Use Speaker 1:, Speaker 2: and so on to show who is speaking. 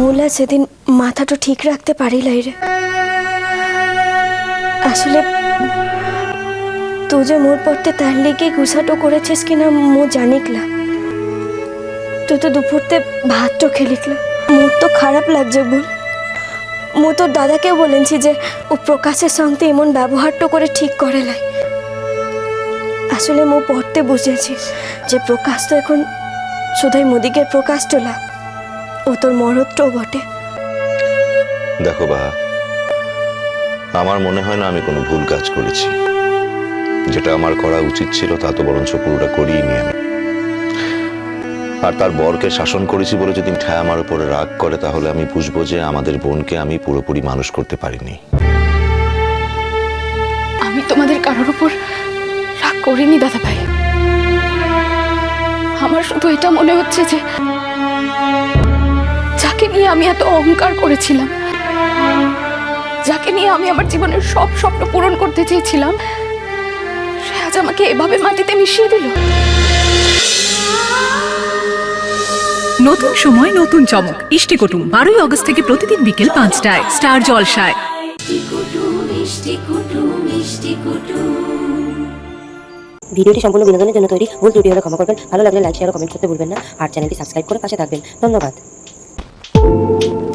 Speaker 1: মোলা সেদিন মাথাটা ঠিক রাখতে পারিলাই রে। আসলে তুই যে মোর পড়তে তার লেগে গুছাটো করেছিস কিনা মো জানিকলা তুই তো দুপুরতে ভাতটো খেলিকলা মোর তো খারাপ লাগছে বল মো তোর দাদাকেও বলেছি যে ও প্রকাশের সঙ্গে এমন ব্যবহারটা করে ঠিক করে লাই আসলে মো পড়তে বুঝেছি যে প্রকাশ তো এখন শুধুই মোদিকের প্রকাশ তোলা ও তোর মরদটাও বটে।
Speaker 2: দেখো বা আমার মনে হয় না আমি কোনো ভুল কাজ করেছি। যেটা আমার করা উচিত ছিল তা তো বরঞ্চ পুরোটা করিনি আমি। আর তার বরকে শাসন করেছি বলে যদি ঠ্যা আমার উপরে রাগ করে তাহলে আমি বুঝব যে আমাদের বোনকে আমি পুরোপুরি মানুষ করতে পারিনি।
Speaker 3: আমি তোমাদের কারোর উপর রাগ করিনি দাদা ভাই আমার শুধু এটা মনে হচ্ছে যে যাকে নিয়ে আমি এত অহংকার করেছিলাম যাকে নিয়ে আমি আমার জীবনের সব স্বপ্ন পূরণ করতে চেয়েছিলাম সে আজ আমাকে এভাবে মাটিতে মিশিয়ে দিল।
Speaker 4: নতুন সময় নতুন চমক। ইষ্টি কুটুম বারোই আগস্ট থেকে প্রতিদিন বিকেল পাঁচটায় স্টার জলসায়।
Speaker 5: ভিডিওটি সম্পূর্ণ বিনোদনের জন্য তৈরি। ভুল ত্রুটি হলে ক্ষমা করবেন। ভালো লাগলে লাইক শেয়ার ও কমেন্ট করতে ভুলবেন না। আর চ্যানেলটি সাবস্ক্রাইব করে পাশে থাকবেন। ধন্যবাদ। Thank you.